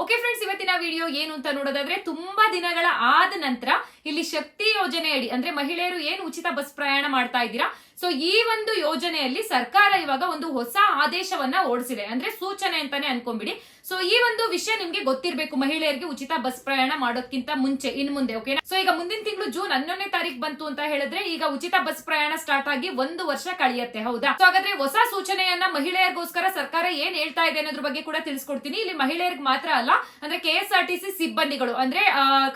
Okay friends ಇವತ್ತಿನ video ಏನು ಅಂತ ನೋಡೋದಾದ್ರೆ ತುಂಬಾ ದಿನಗಳ ಆದ ನಂತರ ಇಲ್ಲಿ ಶಕ್ತಿ ಯೋಜನೆ ಅಡಿ ಅಂದ್ರೆ ಮಹಿಳೆಯರು ಏನು ಉಚಿತ ಬಸ್ ಪ್ರಯಾಣ ಮಾಡ್ತಾ ಇದ್ದೀರಾ? ಸೊ ಈ ಒಂದು ಯೋಜನೆಯಲ್ಲಿ ಸರ್ಕಾರ ಇವಾಗ ಒಂದು ಹೊಸ ಆದೇಶವನ್ನ ಓಡಿಸಿದೆ. ಅಂದ್ರೆ ಸೂಚನೆ ಅಂತಾನೆ ಅನ್ಕೊಂಡ್ಬಿಡಿ. ಸೊ ಈ ಒಂದು ವಿಷಯ ನಿಮ್ಗೆ ಗೊತ್ತಿರಬೇಕು ಮಹಿಳೆಯರಿಗೆ ಉಚಿತ ಬಸ್ ಪ್ರಯಾಣ ಮಾಡೋಕ್ಕಿಂತ ಮುಂಚೆ, ಇನ್ ಮುಂದೆ ಓಕೆ ಸೊ ಈಗ ಮುಂದಿನ ತಿಂಗಳು ಜೂನ್ ಹನ್ನೊಂದನೇ ತಾರೀಕು ಬಂತು ಅಂತ ಹೇಳಿದ್ರೆ ಈಗ ಉಚಿತ ಬಸ್ ಪ್ರಯಾಣ ಸ್ಟಾರ್ಟ್ ಆಗಿ ಒಂದು ವರ್ಷ ಕಳೆಯುತ್ತೆ, ಹೌದಾ? ಸೊ ಹಾಗಾದ್ರೆ ಹೊಸ ಸೂಚನೆಯನ್ನ ಮಹಿಳೆಯರಿಗೋಸ್ಕರ ಸರ್ಕಾರ ಏನ್ ಹೇಳ್ತಾ ಇದೆ ಅನ್ನೋದ್ರ ಬಗ್ಗೆ ಕೂಡ ತಿಳಿಸ್ಕೊಡ್ತೀನಿ. ಇಲ್ಲಿ ಮಹಿಳೆಯರಿಗೆ ಮಾತ್ರ ಅಲ್ಲ? ಅಂದ್ರೆ K S R T C ಸಿಬ್ಬಂದಿಗಳು. ಅಂದ್ರೆ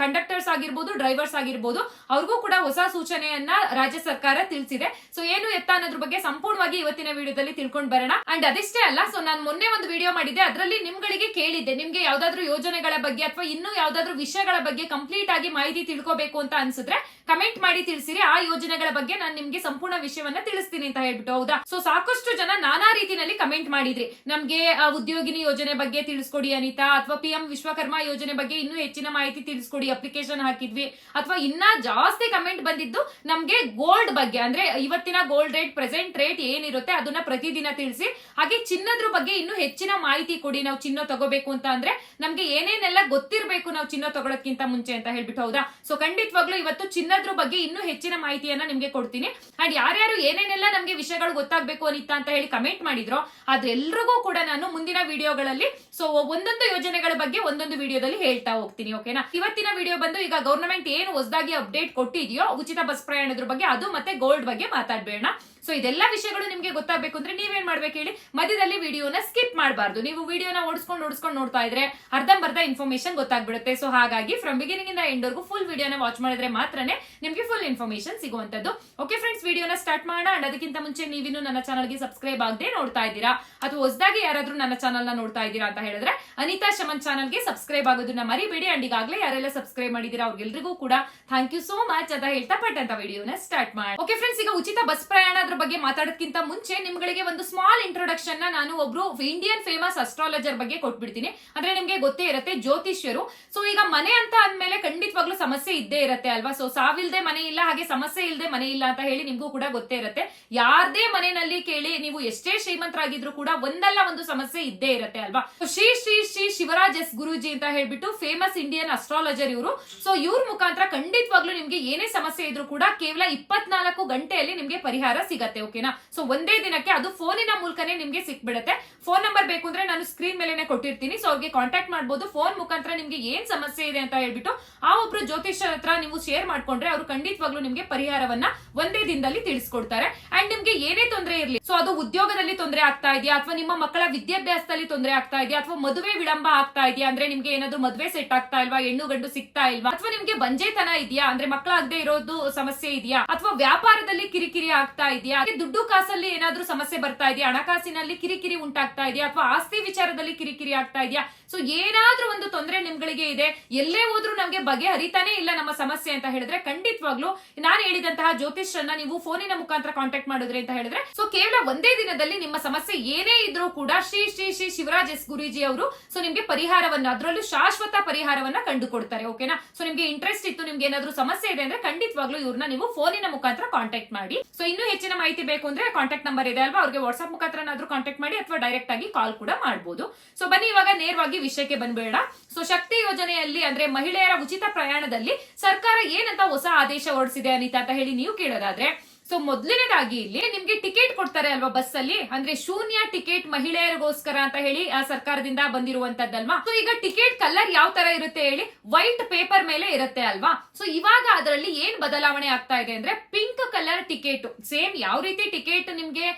ಕಂಡಕ್ಟರ್ಸ್ ಆಗಿರ್ಬೋದು ಡ್ರೈವರ್ಸ್ ಆಗಿರ್ಬೋದು, ಅವ್ರಿಗೂ ಕೂಡ ಹೊಸ ಸೂಚನೆಯನ್ನ ರಾಜ್ಯ ಸರ್ಕಾರ ತಿಳಿಸಿದೆ. ಸೊ ಏನು ಎತ್ತ ಅನ್ನೋದ್ರ ಬಗ್ಗೆ ಸಂಪೂರ್ಣವಾಗಿ ಇವತ್ತಿನ ವಿಡಿಯೋದಲ್ಲಿ ತಿಳ್ಕೊಂಡ್ ಬರೋಣ. ಅಂಡ್ ಅದಿಷ್ಟೇ ಅಲ್ಲ ಸೊ ನಾನು ಮೊನ್ನೆ ಒಂದು ವಿಡಿಯೋ ಮಾಡಿದ್ದೆ. ಅದರಲ್ಲಿ ನಿಮ್ಗಳಿಗೆ ಕೇಳಿದ್ದೆ. ನಿಮ್ಗೆ ಯಾವ್ದಾದ್ರು ಯೋಜನೆಗಳ ಬಗ್ಗೆ ಅಥವಾ ಇನ್ನೂ ಯಾವ್ದಾದ್ರು ವಿಷಯಗಳ ಬಗ್ಗೆ ಕಂಪ್ಲೀಟ್ ಆಗಿ ಮಾಹಿತಿ ತಿಳ್ಕೋಬೇಕು ಅಂತ ಅನ್ಸಿದ್ರೆ ಕಮೆಂಟ್ ಮಾಡಿ ತಿಳಿಸಿರಿ. ಆ ಯೋಜನೆಗಳ ಬಗ್ಗೆ ನಾನು ನಿಮ್ಗೆ ಸಂಪೂರ್ಣ ವಿಷಯವನ್ನ ತಿಳಿಸ್ತೀನಿ ಅಂತ ಹೇಳ್ಬಿಟ್ಟು, ಹೌದಾ? ಸೊ ಸಾಕಷ್ಟು ಜನ ನಾನಾ ರೀತಿನಲ್ಲಿ ಕಮೆಂಟ್ ಮಾಡಿದ್ರಿ. ನಮ್ಗೆ ಉದ್ಯೋಗಿನಿ ಯೋಜನೆ ಬಗ್ಗೆ ತಿಳಿಸ್ಕೊಡಿ ಅನಿತಾ, ಅಥವಾ ಪಿ ಎಂ ವಿಶ್ವಕರ್ಮ ಯೋಜನೆ ಬಗ್ಗೆ ಇನ್ನೂ ಹೆಚ್ಚಿನ ಮಾಹಿತಿ ತಿಳಿಸ್ಕೊಡಿ. ಅಪ್ಲಿಕೇಶನ್ ಹಾಕಿದ್ವಿ. ಅಥವಾ ಇನ್ನ ಜಾಸ್ತಿ ಕಮೆಂಟ್ ಬಂದಿದ್ದು ನಮ್ಗೆ ಗೋಲ್ಡ್ ಬಗ್ಗೆ. ಅಂದ್ರೆ ಇವತ್ತಿನ ಗೋಲ್ಡ್ ರೇಟ್ ಪ್ರೆಸೆಂಟ್ ರೇಟ್ ಏನಿರುತ್ತೆ ಅದನ್ನ ಪ್ರತಿದಿನ ತಿಳಿಸಿ. ಹಾಗೆ ಚಿನ್ನದ್ರ ಬಗ್ಗೆ ಇನ್ನೂ ಹೆಚ್ಚಿನ ಮಾಹಿತಿ ಕೊಡಿ. ನಾವು ಚಿನ್ನ ತಗೋಬೇಕು ಅಂತ ಅಂದ್ರೆ ನಮ್ಗೆ ಏನೇನೆಲ್ಲ ಗೊತ್ತಿರಬೇಕು ನಾವು ಚಿನ್ನ ತಗೊಳಕ್ಕಿಂತ ಮುಂಚೆ ಅಂತ ಹೇಳ್ಬಿಟ್ಟು ಹೌದಾ? ಸೊ ಖಂಡಿತವಾಗ್ಲೂ ಇವತ್ತು ಚಿನ್ನದ್ರ ಬಗ್ಗೆ ಇನ್ನೂ ಹೆಚ್ಚಿನ ಮಾಹಿತಿಯನ್ನ ನಿಮ್ಗೆ ಕೊಡ್ತೀನಿ. ಅಂಡ್ ಯಾರ್ಯಾರು ಏನೇನೆಲ್ಲ ನಮ್ಗೆ ವಿಷಯಗಳು ಗೊತ್ತಾಗ್ಬೇಕು ಅನಿತಾ ಅಂತ ಹೇಳಿ ಕಮೆಂಟ್ ಮಾಡಿದ್ರು. ಅದ್ರೆಲ್ರಿಗೂ ಕೂಡ ನಾನು ಮುಂದಿನ ವಿಡಿಯೋಗಳಲ್ಲಿ ಸೊ ಒಂದೊಂದು ಯೋಜನೆಗಳ ಬಗ್ಗೆ ಒಂದೊಂದು ವಿಡಿಯೋದಲ್ಲಿ ಹೇಳ್ತಾ ಹೋಗ್ತೀನಿ ಓಕೆನಾ ಇವತ್ತಿನ ವಿಡಿಯೋ ಬಂದು ಈಗ ಗವರ್ನಮೆಂಟ್ ಏನು ಹೊಸದಾಗಿ ಅಪ್ಡೇಟ್ ಕೊಟ್ಟಿದೆಯೋ ಉಚಿತ ಬಸ್ ಪ್ರಯಾಣದ ಬಗ್ಗೆ, ಅದು ಮತ್ತೆ ಗೋಲ್ಡ್ ಬಗ್ಗೆ ಮಾತಾಡ್ಬೇಡ ಸೊ ಇದೆಲ್ಲ ವಿಷಯಗಳು ನಿಮಗೆ ಗೊತ್ತಾಗಬೇಕು ಅಂದ್ರೆ ನೀವೇನ್ ಮಾಡ್ಬೇಕು ಹೇಳಿ ಮಧ್ಯದಲ್ಲಿ ವಿಡಿಯೋನ ಸ್ಕಿಪ್ ಮಾಡಬಾರ್ದು. ನೀವು ವಿಡಿಯೋನ ಓಡಿಸ್ಕೊಂಡು ಓಡಿಸ್ಕೊಂಡು ನೋಡ್ತಾ ಇದ್ರೆ ಅರ್ಧಂಬರ್ಧ ಇನ್ಫಾರ್ಮೇಶನ್ ಗೊತ್ತಾಗ್ಬಿಡುತ್ತೆ. ಸೊ ಹಾಗಾಗಿ ಫ್ರಮ್ ಬಿಗಿನಿಂಗ್ ಇಂದ ಎಂಡ್ ವರ್ಗು ಫುಲ್ ವಿಡಿಯೋನ ವಾಚ್ ಮಾಡಿದ್ರೆ ಮಾತ್ರನೇ ನಿಮಗೆ ಫುಲ್ ಇನ್ಫಾರ್ಮೇಶನ್ ಸಿಗುವಂತದ್ದು ಓಕೆ ಫ್ರೆಂಡ್ಸ್ ವಿಡಿಯೋನ ಸ್ಟಾರ್ಟ್ ಮಾಡೋಣ. ಅಂಡ್ ಅದಕ್ಕಿಂತ ಮುಂಚೆ ನೀವಿನ್ನು ನನ್ನ ಚಾನಲ್ಗೆ ಸಬ್ಸ್ಕ್ರೈಬ್ ಆಗದೆ ನೋಡ್ತಾ ಇದ್ದೀರಾ? ಅಥವಾ ಹೊಸದಾಗಿ ಯಾರಾದ್ರೂ ನನ್ನ ಚಾನಲ್ನ ನೋಡ್ತಾ ಇದ್ದೀರಾ ಅಂತ ಹೇಳಿದ್ರೆ ಅನಿತಾ ಶಮನ್ ಚಾನಲ್ಗೆ ಸಬ್ಸ್ಕ್ರೈಬ್ ಆಗೋದನ್ನ ಮರಿಬೇಡಿ. ಅಂಡ್ ಈಗಾಗಲೇ ಯಾರೆಲ್ಲ ಸಬ್ಸ್ಕ್ರೈಬ್ ಮಾಡಿದೀರಾ ಅವ್ರಿಗೆಲ್ರಿಗೂ ಕೂಡ ಥ್ಯಾಂಕ್ ಯು ಸೋ ಮಚ್ ಅಂತ ಹೇಳ್ತಾ ಪಟ್ ಅಂತ ವಿಡಿಯೋನ ಸ್ಟಾರ್ಟ್ ಮಾಡಿ ಓಕೆ ಫ್ರೆಂಡ್ಸ್ ಈಗ ಉಚಿತ ಬಸ್ ಪ್ರಯಾಣ ಬಗ್ಗೆ ಮಾತಾಡೋದಕ್ಕಿಂತ ಮುಂಚೆ ನಿಮ್ಗಳಿಗೆ ಒಂದು ಸ್ಮಾಲ್ ಇಂಟ್ರೊಡಕ್ಷನ್ ನಾನು ಒಬ್ರು ಇಂಡಿಯನ್ ಫೇಮಸ್ ಅಸ್ಟ್ರಾಲಜರ್ ಬಗ್ಗೆ ಕೊಟ್ಬಿಡ್ತೀನಿ. ಅಂದ್ರೆ ನಿಮ್ಗೆ ಗೊತ್ತೇ ಇರುತ್ತೆ, ಜ್ಯೋತಿಷ್ಯರು. ಸೊ ಈಗ ಮನೆ ಅಂತ ಅಂದ್ಮೇಲೆ ಖಂಡಿತವಾಗ್ಲೂ ಸಮಸ್ಯೆ ಇದ್ದೇ ಇರುತ್ತೆ ಅಲ್ವಾ? ಸೊ ಸಾವಿಲ್ದೆ ಮನೆ ಇಲ್ಲ, ಹಾಗೆ ಸಮಸ್ಯೆ ಇಲ್ಲದೆ ಮನೆ ಇಲ್ಲ ಅಂತ ಹೇಳಿ ನಿಮ್ಗೂ ಕೂಡ ಗೊತ್ತೇ ಇರುತ್ತೆ. ಯಾರದೇ ಮನೆಯಲ್ಲಿ ಕೇಳಿ ನೀವು ಎಷ್ಟೇ ಶ್ರೀಮಂತರಾಗಿದ್ರು ಕೂಡ ಒಂದಲ್ಲ ಒಂದು ಸಮಸ್ಯೆ ಇದ್ದೇ ಇರುತ್ತೆ ಅಲ್ವಾ? ಶ್ರೀ ಶ್ರೀ ಶ್ರೀ ಶಿವರಾಜ್ ಎಸ್ ಗುರುಜಿ ಅಂತ ಹೇಳ್ಬಿಟ್ಟು ಫೇಮಸ್ ಇಂಡಿಯನ್ ಅಸ್ಟ್ರಾಲಜರ್ ಇವರು. ಸೊ ಇವ್ರ ಮುಖಾಂತರ ಖಂಡಿತವಾಗ್ಲೂ ನಿಮ್ಗೆ ಏನೇ ಸಮಸ್ಯೆ ಇದ್ರೂ ಕೂಡ ಕೇವಲ ಇಪ್ಪತ್ನಾಲ್ಕು ಗಂಟೆಯಲ್ಲಿ ನಿಮ್ಗೆ ಪರಿಹಾರ ಸಿಗತ್ತೆ. ಓಕೆನಾ ಸೊ ಒಂದೇ ದಿನಕ್ಕೆ ಅದು ಫೋನಿನ ಮೂಲಕನೇ ನಿಮಗೆ ಸಿಕ್ಬಿಡುತ್ತೆ ಫೋನ್ ನಂಬರ್ ಬೇಕು ಅಂದ್ರೆ ನಾನು ಸ್ಕ್ರೀನ್ ಮೇಲೆನೆ ಕೊಟ್ಟಿರ್ತೀನಿ. ಸೊ ಅವ್ರಿಗೆ ಕಾಂಟ್ಯಾಕ್ಟ್ ಮಾಡಬಹುದು ಫೋನ್ ಮುಖಾಂತರ ನಿಮ್ಗೆ ಏನ್ ಸಮಸ್ಯೆ ಇದೆ ಅಂತ ಹೇಳ್ಬಿಟ್ಟು ಆ ಒಬ್ರು ಜ್ಯೋತಿಷ್ಯರ ಹತ್ರ ನೀವು ಶೇರ್ ಮಾಡ್ಕೊಂಡ್ರೆ ಅವರು ಖಂಡಿತವಾಗ್ಲೂ ನಿಮ್ಗೆ ಪರಿಹಾರವನ್ನ ಒಂದೇ ದಿನದಲ್ಲಿ ತಿಳಿಸ್ಕೊಡ್ತಾರೆ. ಅಂಡ್ ನಿಮ್ಗೆ ಏನೇ ತೊಂದರೆ ಇರ್ಲಿ ಸೊ ಅದು ಉದ್ಯೋಗದಲ್ಲಿ ತೊಂದರೆ ಆಗ್ತಾ ಇದೆಯಾ? ಅಥವಾ ನಿಮ್ಮ ಮಕ್ಕಳ ವಿದ್ಯಾಭ್ಯಾಸದಲ್ಲಿ ತೊಂದರೆ ಆಗ್ತಾ ಇದೆಯಾ? ಅಥವಾ ಮದುವೆ ವಿಳಂಬ ಆಗ್ತಾ ಇದೆಯಾ? ಅಂದ್ರೆ ನಿಮ್ಗೆ ಏನಾದ್ರು ಮದುವೆ ಸೆಟ್ ಆಗ್ತಾ ಇಲ್ವಾ? ಹೆಣ್ಣು ಗಂಡು ಸಿಗ್ತಾ ಇಲ್ವಾ? ಅಥವಾ ನಿಮ್ಗೆ ಬಂಜೆತನ ಇದೆಯಾ? ಅಂದ್ರೆ ಮಕ್ಕಳಾಗದೆ ಇರೋದು ಸಮಸ್ಯೆ ಇದೆಯಾ? ಅಥವಾ ವ್ಯಾಪಾರದಲ್ಲಿ ಕಿರಿಕಿರಿ ಆಗ್ತಾ ಇದೆಯಾ? ಹಾಗೆ ದುಡ್ಡು ಕಾಸಲ್ಲಿ ಏನಾದ್ರೂ ಸಮಸ್ಯೆ ಬರ್ತಾ ಇದೆಯಾ? ಹಣಕಾಸಿನಲ್ಲಿ ಕಿರಿಕಿರಿ ಉಂಟಾಗ್ತಾ ಇದೆಯಾ? ಅಥವಾ ಆಸ್ತಿ ವಿಚಾರದಲ್ಲಿ ಕಿರಿಕಿರಿ ಆಗ್ತಾ ಇದೆಯಾ? ಸೊ ಏನಾದ್ರೂ ಒಂದು ತೊಂದರೆ ನಿಮ್ಗಳಿಗೆ ಇದೆ, ಎಲ್ಲೇ ಹೋದ್ರೂ ನಮ್ಗೆ ಬಗೆಹರಿತಾನೆ ಇಲ್ಲ ನಮ್ಮ ಸಮಸ್ಯೆ ಅಂತ ಹೇಳಿದ್ರೆ ಖಂಡಿತವಾಗ್ಲೂ ನಾನು ಹೇಳಿದಂತಹ ಜ್ಯೋತಿಷ್ರನ್ನ ನೀವು ಫೋನಿನ ಮುಖಾಂತರ ಕಾಂಟ್ಯಾಕ್ಟ್ ಮಾಡಿದ್ರಿ ಅಂತ ಹೇಳಿದ್ರೆ ಸೊ ಕೇವಲ ಒಂದೇ ದಿನದಲ್ಲಿ ನಿಮ್ಮ ಸಮಸ್ಯೆ ಏನೇ ಇದ್ರೂ ಕೂಡ ಶ್ರೀ ಶ್ರೀ ಶ್ರೀ ಶಿವರಾಜ್ ಎಸ್ ಗುರೂಜಿ ಅವರು ಸೊ ನಿಮ್ಗೆ ಪರಿಹಾರವನ್ನ, ಅದರಲ್ಲೂ ಶಾಶ್ವತ ಪರಿಹಾರವನ್ನ ಕಂಡುಕೊಡ್ತಾರೆ ಓಕೆನಾ ಸೊ ನಿಮ್ಗೆ ಇಂಟ್ರೆಸ್ಟ್ ಇತ್ತು, ನಿಮ್ಗೆ ಏನಾದ್ರೂ ಸಮಸ್ಯೆ ಇದೆ ಅಂದ್ರೆ ಖಂಡಿತವಾಗ್ಲೂ ಇವ್ರನ್ನ ನೀವು ಫೋನಿನ ಮುಖಾಂತರ ಕಾಂಟ್ಯಾಕ್ಟ್ ಮಾಡಿ. ಸೊ ಇನ್ನೂ ಹೆಚ್ಚಿನ ಮಾಹಿತಿ ಬೇಕು ಅಂದ್ರೆ ಕಾಂಟ್ಯಾಕ್ಟ್ ನಂಬರ್ ಇದೆ ಅಲ್ವಾ? ಅವ್ರಿಗೆ ವಾಟ್ಸ್ಆಪ್ ಮುಖಾಂತರ ಕಾಂಟ್ಯಾಕ್ಟ್ ಮಾಡಿ ಅಥವಾ ಡೈರೆಕ್ಟ್ ಆಗಿ ಕಾಲ್ ಕೂಡ ಮಾಡಬಹುದು ಸೊ ಬನ್ನಿ, ಇವಾಗ ನೇರವಾಗಿ ವಿಷಯಕ್ಕೆ ಬಂದ್ಬೇಡ. ಸೊ ಶಕ್ತಿ ಯೋಜನೆಯಲ್ಲಿ ಅಂದ್ರೆ ಮಹಿಳೆಯರ ಉಚಿತ ಪ್ರಯಾಣದಲ್ಲಿ ಸರ್ಕಾರ ಏನಂತ ಹೊಸ ಆದೇಶ ಹೊರಡಿಸಿದೆ ಅನಿತಾ ಅಂತ ಹೇಳಿ ನೀವು ಕೇಳೋದಾದ್ರೆ. ಸೊ ಮೊದಲನೇದಾಗಿ ಇಲ್ಲಿ ನಿಮ್ಗೆ ಟಿಕೆಟ್ ಕೊಡ್ತಾರೆ ಅಲ್ವಾ ಬಸ್ ಅಲ್ಲಿ ಅಂದ್ರೆ ಶೂನ್ಯ ಟಿಕೆಟ್ ಮಹಿಳೆಯರಿಗೋಸ್ಕರ ಅಂತ ಹೇಳಿ ಆ ಸರ್ಕಾರದಿಂದ ಬಂದಿರುವಂತದ್ದಲ್ವಾ? ಸೊ ಈಗ ಟಿಕೆಟ್ ಕಲರ್ ಯಾವ ತರ ಇರುತ್ತೆ ಹೇಳಿ? ವೈಟ್ ಪೇಪರ್ ಮೇಲೆ ಇರುತ್ತೆ ಅಲ್ವಾ? ಸೊ ಇವಾಗ ಅದರಲ್ಲಿ ಏನ್ ಬದಲಾವಣೆ ಆಗ್ತಾ ಇದೆ ಅಂದ್ರೆ ಪಿಂಕ್ ಕಲರ್ ಟಿಕೆಟ್, ಸೇಮ್ ಯಾವ ರೀತಿ ಟಿಕೆಟ್ ನಿಮ್ಗೆ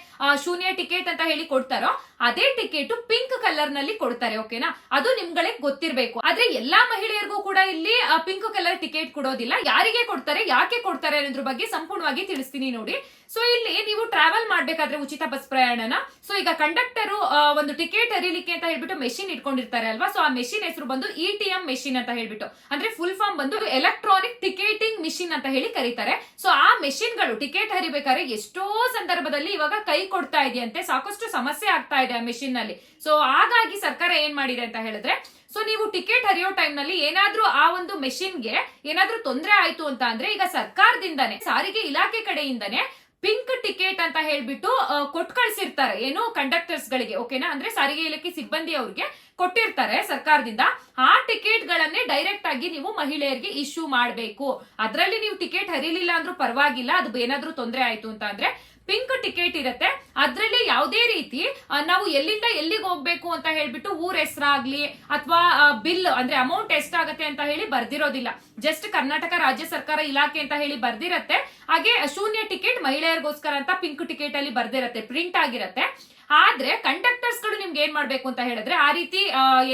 ಶೂನ್ಯ ಟಿಕೆಟ್ ಅಂತ ಹೇಳಿ ಕೊಡ್ತಾರೋ ಅದೇ ಟಿಕೆಟ್ ಪಿಂಕ್ ಕಲರ್ನಲ್ಲಿ ಕೊಡ್ತಾರೆ ಓಕೆನಾ ಅದು ನಿಮ್ಗಳೇ ಗೊತ್ತಿರಬೇಕು. ಆದ್ರೆ ಎಲ್ಲಾ ಮಹಿಳೆಯರಿಗೂ ಕೂಡ ಇಲ್ಲಿ ಪಿಂಕ್ ಕಲರ್ ಟಿಕೆಟ್ ಕೊಡೋದಿಲ್ಲ. ಯಾರಿಗೆ ಕೊಡ್ತಾರೆ, ಯಾಕೆ ಕೊಡ್ತಾರೆ ಅನ್ನೋದ್ರ ಬಗ್ಗೆ ಸಂಪೂರ್ಣವಾಗಿ ತಿಳಿಸ್ತೀನಿ ನೋಡಿ. ಸೊ ಇಲ್ಲಿ ನೀವು ಟ್ರಾವೆಲ್ ಮಾಡ್ಬೇಕಾದ್ರೆ ಉಚಿತ ಬಸ್ ಪ್ರಯಾಣನ. ಸೊ ಈಗ ಕಂಡಕ್ಟರ್ ಒಂದು ಟಿಕೆಟ್ ಅರಿಲಿಕ್ಕೆ ಅಂತ ಹೇಳ್ಬಿಟ್ಟು ಮೆಷಿನ್ ಇಟ್ಕೊಂಡಿರ್ತಾರೆ ಅಲ್ವಾ? ಸೊ ಆ ಮೆಷಿನ್ ಹೆಸರು ಬಂದು ಇ ಟಿ ಎಂ ಮೆಷಿನ್ ಅಂತ ಹೇಳ್ಬಿಟ್ಟು. ಅಂದ್ರೆ ಫುಲ್ ಫಾರ್ಮ್ ಬಂದು ಎಲೆಕ್ಟ್ರಾನಿಕ್ ಟಿಕೆಟಿಂಗ್ ಮಿಷಿನ್ ಅಂತ ಹೇಳಿ ಕರೀತಾರೆ. ಸೊ ಆ ಮೆಷಿನ್ಗಳು ಟಿಕೆಟ್ ಹರಿಬೇಕಾದ್ರೆ ಎಷ್ಟೋ ಸಂದರ್ಭದಲ್ಲಿ ಇವಾಗ ಕೈ ಕೊಡ್ತಾ ಇದೆಯಂತೆ. ಸಾಕಷ್ಟು ಸಮಸ್ಯೆ ಆಗ್ತಾ ಇದೆ ಆ ಮೆಷಿನ್ನಲ್ಲಿ. ಸೊ ಹಾಗಾಗಿ ಸರ್ಕಾರ ಏನ್ ಮಾಡಿದೆ ಅಂತ ಹೇಳಿದ್ರೆ ಸೊ ನೀವು ಟಿಕೆಟ್ ಹರಿಯೋ ಟೈಮ್ನಲ್ಲಿ ಏನಾದ್ರೂ ಆ ಒಂದು ಮೆಷಿನ್ಗೆ ಏನಾದ್ರೂ ತೊಂದರೆ ಆಯ್ತು ಅಂತ ಅಂದ್ರೆ ಈಗ ಸರ್ಕಾರದಿಂದಾನೆ, ಸಾರಿಗೆ ಇಲಾಖೆ ಕಡೆಯಿಂದಾನೆ ಪಿಂಕ್ ಟಿಕೆಟ್ ಅಂತ ಹೇಳ್ಬಿಟ್ಟು ಕೊಟ್ಟು ಕಳ್ಸಿರ್ತಾರೆ ಏನು ಕಂಡಕ್ಟರ್ಸ್ ಗಳಿಗೆ ಓಕೆನಾ? ಅಂದ್ರೆ ಸಾರಿಗೆ ಇಲಾಖೆ ಸಿಬ್ಬಂದಿ ಅವ್ರಿಗೆ ಕೊಟ್ಟಿರ್ತಾರೆ ಸರ್ಕಾರದಿಂದ. ಆ ಟಿಕೆಟ್ ಗಳನ್ನೇ ಡೈರೆಕ್ಟ್ ಆಗಿ ನೀವು ಮಹಿಳೆಯರಿಗೆ ಇಶ್ಯೂ ಮಾಡಬೇಕು. ಅದರಲ್ಲಿ ನೀವು ಟಿಕೆಟ್ ಹರಿಲಿಲ್ಲ ಅಂದ್ರೂ ಪರವಾಗಿಲ್ಲ, ಅದು ಏನಾದ್ರೂ ತೊಂದರೆ ಆಯ್ತು ಅಂತ ಅಂದ್ರೆ ಪಿಂಕ್ ಟಿಕೆಟ್ ಇರುತ್ತೆ. ಅದರಲ್ಲಿ ಯಾವುದೇ ರೀತಿ ನಾವು ಎಲ್ಲಿಂದ ಎಲ್ಲಿಗೆ ಹೋಗ್ಬೇಕು ಅಂತ ಹೇಳ್ಬಿಟ್ಟು ಊರ ಹೆಸರಾಗ್ಲಿ ಅಥವಾ ಬಿಲ್, ಅಂದ್ರೆ ಅಮೌಂಟ್ ಎಷ್ಟಾಗತ್ತೆ ಅಂತ ಹೇಳಿ ಬರ್ದಿರೋದಿಲ್ಲ. ಜಸ್ಟ್ ಕರ್ನಾಟಕ ರಾಜ್ಯ ಸರ್ಕಾರ ಇಲಾಖೆ ಅಂತ ಹೇಳಿ ಬರ್ದಿರತ್ತೆ. ಹಾಗೆ ಶೂನ್ಯ ಟಿಕೆಟ್ ಮಹಿಳೆಯರಿಗೋಸ್ಕರ ಅಂತ ಪಿಂಕ್ ಟಿಕೆಟ್ ಅಲ್ಲಿ ಬರ್ದಿರತ್ತೆ, ಪ್ರಿಂಟ್ ಆಗಿರತ್ತೆ. ಆದ್ರೆ ಕಂಡಕ್ಟರ್ಸ್ಗಳು ನಿಮ್ಗೆ ಏನ್ ಮಾಡ್ಬೇಕು ಅಂತ ಹೇಳಿದ್ರೆ, ಆ ರೀತಿ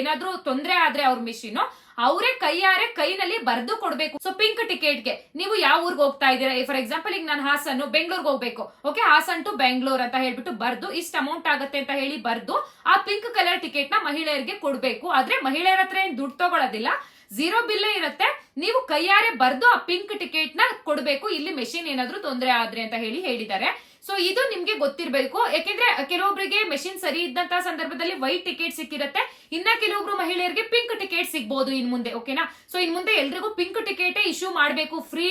ಏನಾದ್ರೂ ತೊಂದರೆ ಆದ್ರೆ ಅವ್ರ ಮಿಷಿನ್ ಅವರೇ ಕೈಯಾರೆ ಕೈನಲ್ಲಿ ಬರೆದು ಕೊಡ್ಬೇಕು. ಸೊ ಪಿಂಕ್ ಟಿಕೆಟ್ಗೆ ನೀವು ಯಾವ ಊರ್ಗ್ ಹೋಗ್ತಾ ಇದ್ದೀರಾ? ಫಾರ್ ಎಕ್ಸಾಂಪಲ್ ಈಗ ನಾನು ಹಾಸನ್ ಬೆಂಗಳೂರಿಗೆ ಹೋಗ್ಬೇಕು. ಓಕೆ ಹಾಸನ್ ಟು ಬೆಂಗಳೂರು ಅಂತ ಹೇಳ್ಬಿಟ್ಟು ಬರ್ದು, ಇಷ್ಟು ಅಮೌಂಟ್ ಆಗುತ್ತೆ ಅಂತ ಹೇಳಿ ಬರ್ದು, ಆ ಪಿಂಕ್ ಕಲರ್ ಟಿಕೆಟ್ನ ಮಹಿಳೆಯರಿಗೆ ಕೊಡ್ಬೇಕು. ಆದ್ರೆ ಮಹಿಳೆಯರ ಹತ್ರ ಏನ್ ದುಡ್ಡು ತಗೊಳ್ಳೋದಿಲ್ಲ ಜೀರೋ ಬಿಲ್ಲೇ ಇರುತ್ತೆ. ನೀವು ಕೈಯಾರೆ ಬರ್ದು ಆ ಪಿಂಕ್ ಟಿಕೆಟ್ನ ಕೊಡ್ಬೇಕು. ಇಲ್ಲಿ ಮೆಷಿನ್ ಏನಾದ್ರೂ ತೊಂದರೆ ಆದ್ರೆ ಅಂತ ಹೇಳಿ ಹೇಳಿದ್ದಾರೆ. ಸೊ ಇದು ನಿಮ್ಗೆ ಗೊತ್ತಿರಬೇಕು. ಯಾಕೆಂದ್ರೆ ಕೆಲವೊಬ್ಬರಿಗೆ ಮೆಷಿನ್ ಸರಿ ಇದ್ದಂತಹ ಸಂದರ್ಭದಲ್ಲಿ ವೈಟ್ ಟಿಕೆಟ್ ಸಿಕ್ಕಿರುತ್ತೆ. ಇನ್ನ ಕೆಲವೊಬ್ರು ಮಹಿಳೆಯರಿಗೆ ಪಿಂಕ್ ಟಿಕೆಟ್ ಸಿಗ್ಬೋದು ಇನ್ ಮುಂದೆ ಓಕೆನಾ ಸೊ ಇನ್ ಮುಂದೆ ಎಲ್ರಿಗೂ ಪಿಂಕ್ ಟಿಕೆಟ್ ಇಶ್ಯೂ ಮಾಡಬೇಕು. ಫ್ರೀ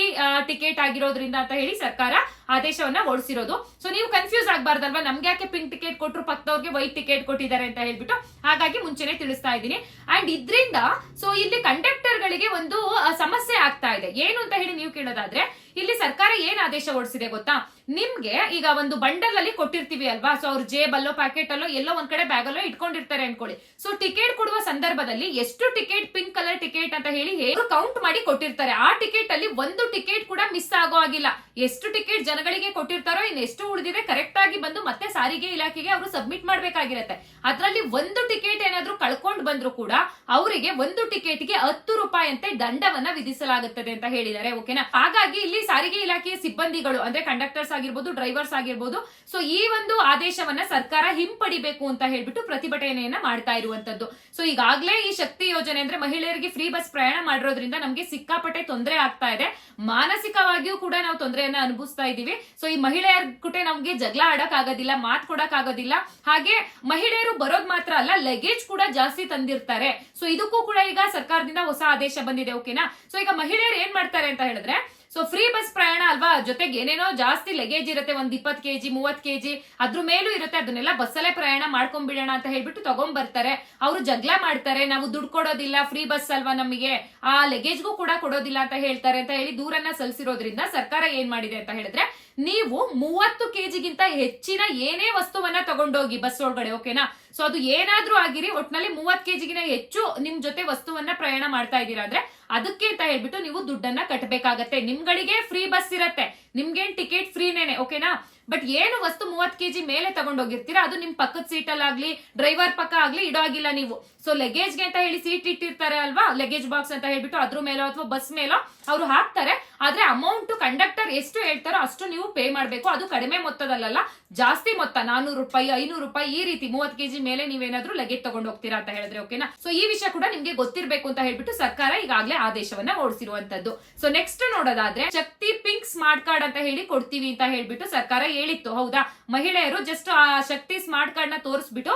ಟಿಕೆಟ್ ಆಗಿರೋದ್ರಿಂದ ಅಂತ ಹೇಳಿ ಸರ್ಕಾರ ಆದೇಶವನ್ನ ಹೊರಡಿಸಿರೋದು. ಸೊ ನೀವು ಕನ್ಫ್ಯೂಸ್ ಆಗ್ಬಾರ್ದಲ್ವಾ? ನಮ್ಗೆ ಯಾಕೆ ಪಿಂಕ್ ಟಿಕೆಟ್ ಕೊಟ್ಟರು ಪಕ್ಕದವ್ರಿಗೆ ವೈಟ್ ಟಿಕೆಟ್ ಕೊಟ್ಟಿದ್ದಾರೆ ಅಂತ ಹೇಳ್ಬಿಟ್ಟು ಹಾಗಾಗಿ ಮುಂಚೆನೆ ತಿಳಿಸ್ತಾ ಇದ್ದೀನಿ. ಅಂಡ್ ಇದ್ರಿಂದ ಸೊ ಇಲ್ಲಿ ಕಂಡಕ್ಟರ್ ಗಳಿಗೆ ಒಂದು ಸಮಸ್ಯೆ ಆಗ್ತಾ ಇದೆ. ಏನು ಅಂತ ಹೇಳಿ ನೀವು ಕೇಳೋದಾದ್ರೆ ಇಲ್ಲಿ ಸರ್ಕಾರ ಏನ್ ಆದೇಶ ಹೊಡಿಸಿದೆ ಗೊತ್ತಾ? ನಿಮ್ಗೆ ಈಗ ಒಂದು ಬಂಡಲ್ ಅಲ್ಲಿ ಕೊಟ್ಟಿರ್ತೀವಿ ಅಲ್ವಾ? ಸೊ ಅವ್ರ ಜೇಬಲ್ಲೋ ಪ್ಯಾಕೆಟ್ ಅಲ್ಲೋ ಎಲ್ಲೋ ಒಂದ್ ಕಡೆ ಬ್ಯಾಗ್ ಅಲ್ಲೋ ಇಟ್ಕೊಂಡಿರ್ತಾರೆ ಅನ್ಕೊಳ್ಳಿ. ಸೊ ಟಿಕೆಟ್ ಕೊಡುವ ಸಂದರ್ಭದಲ್ಲಿ ಎಷ್ಟು ಟಿಕೆಟ್, ಪಿಂಕ್ ಕಲರ್ ಟಿಕೆಟ್ ಅಂತ ಹೇಳಿ ಕೌಂಟ್ ಮಾಡಿ ಕೊಟ್ಟಿರ್ತಾರೆ. ಆ ಟಿಕೆಟ್ ಅಲ್ಲಿ ಒಂದು ಟಿಕೆಟ್ ಕೂಡ ಮಿಸ್ ಆಗೋ ಆಗಿಲ್ಲ ಎಷ್ಟು ಟಿಕೆಟ್ ಜನಗಳಿಗೆ ಕೊಟ್ಟಿರ್ತಾರೋ ಇನ್ ಎಷ್ಟು ಉಳಿದಿದೆ ಕರೆಕ್ಟ್ ಆಗಿ ಬಂದು ಮತ್ತೆ ಸಾರಿಗೆ ಇಲಾಖೆಗೆ ಅವರು ಸಬ್ಮಿಟ್ ಮಾಡ್ಬೇಕಾಗಿರತ್ತೆ. ಅದರಲ್ಲಿ ಒಂದು ಟಿಕೆಟ್ ಏನಾದ್ರೂ ಕಳ್ಕೊಂಡ್ ಬಂದ್ರು ಕೂಡ ಅವರಿಗೆ ಒಂದು ಟಿಕೆಟ್ಗೆ ಹತ್ತು ರೂಪಾಯಿ ಅಂತೆ ದಂಡವನ್ನ ವಿಧಿಸಲಾಗುತ್ತದೆ ಅಂತ ಹೇಳಿದ್ದಾರೆ ಓಕೆನಾ ಹಾಗಾಗಿ ಇಲ್ಲಿ ಸಾರಿಗೆ ಇಲಾಖೆಯ ಸಿಬ್ಬಂದಿಗಳು, ಅಂದ್ರೆ ಕಂಡಕ್ಟರ್ಸ್ ಆಗಿರ್ಬೋದು ಡ್ರೈವರ್ಸ್ ಆಗಿರ್ಬೋದು ಸೊ ಈ ಒಂದು ಆದೇಶವನ್ನ ಸರ್ಕಾರ ಹಿಂಪಡಿಬೇಕು ಅಂತ ಹೇಳ್ಬಿಟ್ಟು ಪ್ರತಿಭಟನೆಯನ್ನ ಮಾಡ್ತಾ ಇರುವಂತದ್ದು. ಸೊ ಈಗಾಗಲೇ ಈ ಶಕ್ತಿ ಯೋಜನೆ ಅಂದ್ರೆ ಮಹಿಳೆಯರಿಗೆ ಫ್ರೀ ಬಸ್ ಪ್ರಯಾಣ ಮಾಡಿರೋದ್ರಿಂದ ನಮ್ಗೆ ಸಿಕ್ಕಾಪಟ್ಟೆ ತೊಂದರೆ ಆಗ್ತಾ ಇದೆ. ಮಾನಸಿಕವಾಗಿಯೂ ಕೂಡ ನಾವು ತೊಂದರೆಯನ್ನ ಅನುಭವಿಸ್ತಾ ಇದ್ದೀವಿ ಸೊ ಈ ಮಹಿಳೆಯರ ಕುಟೆ ನಮ್ಗೆ ಜಗಳ ಆಡಕ್ ಆಗೋದಿಲ್ಲ ಮಾತ್ ಕೊಡಕ್ ಆಗೋದಿಲ್ಲ ಹಾಗೆ ಮಹಿಳೆಯರು ಬರೋದ್ ಮಾತ್ರ ಅಲ್ಲ ಲಗೇಜ್ ಕೂಡ ಜಾಸ್ತಿ ತಂದಿರ್ತಾರೆ. ಸೊ ಇದಕ್ಕೂ ಕೂಡ ಈಗ ಸರ್ಕಾರದಿಂದ ಹೊಸ ಆದೇಶ ಬಂದಿದೆ ಓಕೆನಾ ಸೊ ಈಗ ಮಹಿಳೆಯರು ಏನ್ ಮಾಡ್ತಾರೆ ಅಂತ ಹೇಳಿದ್ರೆ ಸೊ ಫ್ರೀ ಬಸ್ ಪ್ರಯಾಣ ಅಲ್ವಾ? ಜೊತೆಗೆ ಏನೇನೋ ಜಾಸ್ತಿ ಲಗೇಜ್ ಇರುತ್ತೆ, ಒಂದ್ ಇಪ್ಪತ್ ಕೆಜಿ ಮೂವತ್ ಕೆಜಿ, ಅದ್ರ ಮೇಲೂ ಇರುತ್ತೆ. ಅದನ್ನೆಲ್ಲ ಬಸ್ಸಲ್ಲೇ ಪ್ರಯಾಣ ಮಾಡ್ಕೊಂಡ್ಬಿಡೋಣ ಅಂತ ಹೇಳ್ಬಿಟ್ಟು ತಗೊಂಡ್ ಬರ್ತಾರೆ ಅವರು ಜಗಳ ಮಾಡ್ತಾರೆ. ನಾವು ದುಡ್ಡು ಕೊಡೋದಿಲ್ಲ ಫ್ರೀ ಬಸ್ ಅಲ್ವಾ ನಮಗೆ? ಆ ಲಗೇಜ್ಗೂ ಕೂಡ ಕೊಡೋದಿಲ್ಲ ಅಂತ ಹೇಳ್ತಾರೆ ಅಂತ ಹೇಳಿ ದೂರನ್ನ ಸಲ್ಲಿಸಿರೋದ್ರಿಂದ ಸರ್ಕಾರ ಏನ್ ಮಾಡಿದೆ ಅಂತ ಹೇಳಿದ್ರೆ, ನೀವು ಮೂವತ್ತು ಕೆಜಿಗಿಂತ ಹೆಚ್ಚಿನ ಏನೇ ವಸ್ತುವನ್ನ ತಗೊಂಡೋಗಿ ಬಸ್ ಒಳಗಡೆ ಓಕೆನಾ ಸೊ ಅದು ಏನಾದ್ರೂ ಆಗಿರಿ, ಒಟ್ನಲ್ಲಿ ಮೂವತ್ ಕೆಜಿಗಿನ ಹೆಚ್ಚು ನಿಮ್ ಜೊತೆ ವಸ್ತುವನ್ನ ಪ್ರಯಾಣ ಮಾಡ್ತಾ ಇದ್ದೀರಾ ಅಂದ್ರೆ, ಅದಕ್ಕೆ ಅಂತ ಹೇಳ್ಬಿಟ್ಟು ನೀವು ದುಡ್ಡನ್ನ ಕಟ್ಟಬೇಕಾಗತ್ತೆ ನಿಮ್ಗಳಿಗೆ ಫ್ರೀ ಬಸ್ ಇರತ್ತೆ. ನಿಮ್ಗೇನ್ ಟಿಕೆಟ್ ಫ್ರೀನೇನೆ, ಓಕೆನಾ? ಬಟ್ ಏನು ವಸ್ತು ಮೂವತ್ ಕೆಜಿ ಮೇಲೆ ತಗೊಂಡೋಗಿರ್ತೀರಾ? ಅದು ನಿಮ್ ಪಕ್ಕದ ಸೀಟಲ್ಲಾಗ್ಲಿ, ಡ್ರೈವರ್ ಪಕ್ಕ ಆಗ್ಲಿ ಇಡೋ ಆಗಿಲ್ಲ ನೀವು. ಸೊ ಲಗೇಜ್ಗೆ ಅಂತ ಹೇಳಿ ಸೀಟ್ ಇಟ್ಟಿರ್ತಾರೆ ಅಲ್ವಾ? ಲಗೇಜ್ ಬಾಕ್ಸ್ ಅಂತ ಹೇಳ್ಬಿಟ್ಟು ಅದ್ರ ಮೇಲೋ ಅಥವಾ ಬಸ್ ಮೇಲೋ ಅವರು ಹಾಕ್ತಾರೆ. ಆದ್ರೆ ಅಮೌಂಟ್ ಕಂಡಕ್ಟರ್ ಎಷ್ಟು ಹೇಳ್ತಾರೋ ಅಷ್ಟು ನೀವು ಪೇ ಮಾಡಬೇಕು. ಅದು ಕಡಿಮೆ ಮೊತ್ತದಲ್ಲ ಜಾಸ್ತಿ ಮೊತ್ತ, ನಾನೂರು ರೂಪಾಯಿ, ಐನೂರು ರೂಪಾಯಿ ಈ ರೀತಿ ಮೂವತ್ ಕೆಜಿ ಮೇಲೆ ನೀವೇನಾದ್ರೂ ಲಗೇಜ್ ತಗೊಂಡು ಹೋಗ್ತೀರಾ ಅಂತ ಹೇಳಿದ್ರೆ, ಓಕೆನಾ? ಸೊ ಈ ವಿಷಯ ಕೂಡ ನಿಮ್ಗೆ ಗೊತ್ತಿರಬೇಕು ಅಂತ ಹೇಳ್ಬಿಟ್ಟು ಸರ್ಕಾರ ಈಗಾಗಲೇ ಆದೇಶವನ್ನ ಓಡಿಸಿರುವಂತದ್ದು ಸೊ ನೆಕ್ಸ್ಟ್ ನೋಡೋದಾದ್ರೆ ಶಕ್ತಿ ಪಿಂಕ್ ಸ್ಮಾರ್ಟ್ ಕಾರ್ಡ್ ಅಂತ ಹೇಳಿ ಕೊಡ್ತೀವಿ ಅಂತ ಹೇಳ್ಬಿಟ್ಟು ಸರ್ಕಾರ ಹೇಳಿತ್ತು. ಹೌದಾ? ಮಹಿಳೆಯರು ಜಸ್ಟ್ ಆ, ಶಕ್ತಿ ಸ್ಮಾರ್ಟ್ ಕಾರ್ಡ್ನ ತೋರಿಸ್ಬಿಟ್ಟು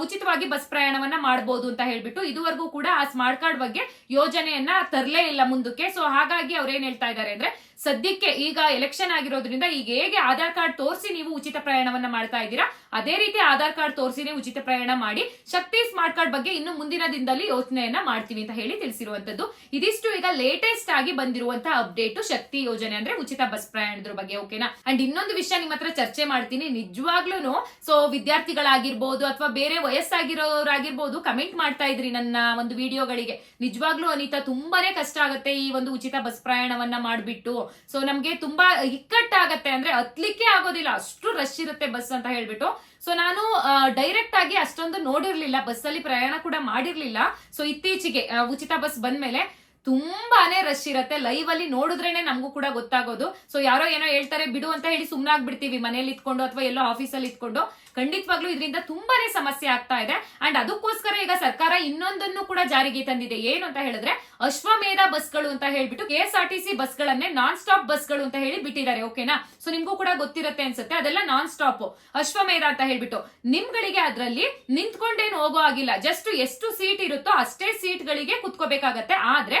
ಉಚಿತವಾಗಿ ಬಸ್ ಪ್ರಯಾಣವನ್ನ ಮಾಡಬಹುದು ಅಂತ ಹೇಳ್ಬಿಟ್ಟು ಇದುವರೆಗೂ ಕೂಡ ಆ ಸ್ಮಾರ್ಟ್ ಕಾರ್ಡ್ ಬಗ್ಗೆ ಯೋಜನೆಯನ್ನ ತರಲೇ ಇಲ್ಲ ಮುಂದಕ್ಕೆ. ಸೊ ಹಾಗಾಗಿ ಅವ್ರು ಏನ್ ಹೇಳ್ತಾ ಇದ್ದಾರೆ ಅಂದ್ರೆ, ಸದ್ಯಕ್ಕೆ ಈಗ ಎಲೆಕ್ಷನ್ ಆಗಿರೋದ್ರಿಂದ ಈಗ ಹೇಗೆ ಆಧಾರ್ ಕಾರ್ಡ್ ತೋರಿಸಿ ನೀವು ಉಚಿತ ಪ್ರಯಾಣವನ್ನ ಮಾಡ್ತಾ ಇದ್ದೀರಾ, ಅದೇ ರೀತಿ ಆಧಾರ್ ಕಾರ್ಡ್ ತೋರಿಸಿನೇ ಉಚಿತ ಪ್ರಯಾಣ ಮಾಡಿ, ಶಕ್ತಿ ಸ್ಮಾರ್ಟ್ ಕಾರ್ಡ್ ಬಗ್ಗೆ ಇನ್ನು ಮುಂದಿನ ದಿನದಲ್ಲಿ ಯೋಜನೆಯನ್ನ ಮಾಡ್ತೀವಿ ಅಂತ ಹೇಳಿ ತಿಳಿಸಿರುವಂತದ್ದು. ಇದಿಷ್ಟು ಈಗ ಲೇಟೆಸ್ಟ್ ಆಗಿ ಬಂದಿರುವಂತಹ ಅಪ್ಡೇಟ್ ಶಕ್ತಿ ಯೋಜನೆ ಅಂದ್ರೆ ಉಚಿತ ಬಸ್ ಪ್ರಯಾಣದ ಬಗ್ಗೆ, ಓಕೆನಾ? ಅಂಡ್ ಇನ್ನೊಂದು ವಿಷಯ ನಿಮ್ಮ ಹತ್ರ ಚರ್ಚೆ ಮಾಡ್ತೀನಿ. ನಿಜವಾಗ್ಲೂ ಸೊ ವಿದ್ಯಾರ್ಥಿಗಳಾಗಿರ್ಬೋದು ಅಥವಾ ಬೇರೆ ವಯಸ್ಸಾಗಿರೋರಾಗಿರ್ಬೋದು ಕಮೆಂಟ್ ಮಾಡ್ತಾ ಇದ್ರಿ ನನ್ನ ಒಂದು ವಿಡಿಯೋಗಳಿಗೆ. ನಿಜವಾಗ್ಲೂ ಅನಿತಾ, ತುಂಬಾನೇ ಕಷ್ಟ ಆಗುತ್ತೆ ಈ ಒಂದು ಉಚಿತ ಬಸ್ ಪ್ರಯಾಣವನ್ನ ಮಾಡ್ಬಿಟ್ಟು. ಸೊ ನಮ್ಗೆ ತುಂಬಾ ಇಕ್ಕಟ್ಟಾಗತ್ತೆ ಅಂದ್ರೆ ಹತ್ಲಿಕ್ಕೆ ಆಗೋದಿಲ್ಲ. ಅಷ್ಟು ರಶ್ ಇರುತ್ತೆ ಬಸ್ ಅಂತ ಹೇಳ್ಬಿಟ್ಟು. ಸೊ ನಾನು ಡೈರೆಕ್ಟ್ ಆಗಿ ಅಷ್ಟೊಂದು ನೋಡಿರ್ಲಿಲ್ಲ. ಬಸ್ಸಲ್ಲಿ ಪ್ರಯಾಣ ಕೂಡ ಮಾಡಿರ್ಲಿಲ್ಲ. ಸೊ ಇತ್ತೀಚೆಗೆ ಉಚಿತ ಬಸ್ ಬಂದ್ಮೇಲೆ ತುಂಬಾನೇ ರಶ್ ಇರುತ್ತೆ. ಲೈವ್ ಅಲ್ಲಿ ನೋಡಿದ್ರೇನೆ ನಮಗೂ ಕೂಡ ಗೊತ್ತಾಗೋದು. ಸೊ ಯಾರೋ ಏನೋ ಹೇಳ್ತಾರೆ, ಬಿಡು ಅಂತ ಹೇಳಿ ಸುಮ್ಮನಾಗ್ಬಿಡ್ತೀವಿ ಮನೇಲಿ ಇತ್ಕೊಂಡು ಅಥವಾ ಎಲ್ಲೋ ಆಫೀಸಲ್ಲಿ ಇತ್ಕೊಂಡು ಖಂಡಿತವಾಗ್ಲೂ ಇದರಿಂದ ತುಂಬಾನೇ ಸಮಸ್ಯೆ ಆಗ್ತಾ ಇದೆ. ಅಂಡ್ ಅದಕ್ಕೋಸ್ಕರ ಈಗ ಸರ್ಕಾರ ಇನ್ನೊಂದನ್ನು ಕೂಡ ಜಾರಿಗೆ ತಂದಿದೆ. ಏನು ಅಂತ ಹೇಳಿದ್ರೆ, ಅಶ್ವಮೇಧ ಬಸ್ಗಳು ಅಂತ ಹೇಳ್ಬಿಟ್ಟು K S R T C ಬಸ್ಗಳನ್ನೇ non stop ಬಸ್ಗಳು ಅಂತ ಹೇಳಿ ಬಿಟ್ಟಿದ್ದಾರೆ. ಓಕೆನಾ ಸೊ ನಿಮ್ಗೂ ಕೂಡ ಗೊತ್ತಿರುತ್ತೆ ಅನ್ಸುತ್ತೆ. ಅದೆಲ್ಲ ನಾನ್ ಸ್ಟಾಪ್ ಅಶ್ವಮೇಧ ಅಂತ ಹೇಳ್ಬಿಟ್ಟು. ನಿಮ್ಗಳಿಗೆ ಅದರಲ್ಲಿ ನಿಂತ್ಕೊಂಡೇನು ಹೋಗೋ ಆಗಿಲ್ಲ ಜಸ್ಟ್ ಎಷ್ಟು ಸೀಟ್ ಇರುತ್ತೋ ಅಷ್ಟೇ ಸೀಟ್ ಗಳಿಗೆ ಕುತ್ಕೋಬೇಕಾಗತ್ತೆ. ಆದ್ರೆ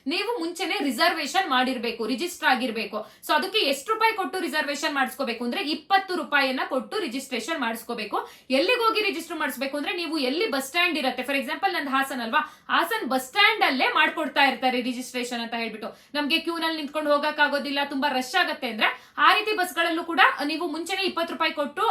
ನೀವು ಮುಂಚೆನೆ ರಿಸರ್ವೇಶನ್ ಮಾಡಿರ್ಬೇಕು, ರಿಜಿಸ್ಟರ್ ಆಗಿರ್ಬೇಕು. ಸೊ ಅದಕ್ಕೆ ಎಷ್ಟು ರೂಪಾಯಿ ಕೊಟ್ಟು ರಿಸರ್ವೇಶನ್ ಮಾಡಿಸ್ಕೋಬೇಕು ಅಂದ್ರೆ ಇಪ್ಪತ್ತು ರೂಪಾಯಿಯನ್ನ ಕೊಟ್ಟು ರಿಜಿಸ್ಟ್ರೇಷನ್ ಮಾಡಿಸ್ಕೋಬೇಕು. ಎಲ್ಲಿಗೆ ಹೋಗಿ ರಿಜಿಸ್ಟರ್ ಮಾಡಿಸ್ಬೇಕು ಅಂದ್ರೆ ನೀವು ಎಲ್ಲಿ ಬಸ್ ಸ್ಟ್ಯಾಂಡ್ ಇರುತ್ತೆ? ಫಾರ್ ಎಕ್ಸಾಂಪಲ್ ನಂದು ಹಾಸನ್ ಅಲ್ವಾ? ಹಾಸನ್ ಬಸ್ ಸ್ಟ್ಯಾಂಡ್ ಅಲ್ಲೇ ಮಾಡ್ಕೊಡ್ತಾ ಇರ್ತಾರೆ ರಿಜಿಸ್ಟ್ರೇಷನ್ ಅಂತ ಹೇಳ್ಬಿಟ್ಟು. ನಮ್ಗೆ ಕ್ಯೂ ನಲ್ಲಿ ನಿಂತ್ಕೊಂಡು ಹೋಗಕ್ ಆಗೋದಿಲ್ಲ ತುಂಬಾ ರಶ್ ಆಗುತ್ತೆ ಅಂದ್ರೆ ಆ ರೀತಿ ಬಸ್ ಗಳಲ್ಲೂ ಕೂಡ ನೀವು ಮುಂಚೆನೆ ಇಪ್ಪತ್ತು ರೂಪಾಯಿ ಕೊಟ್ಟು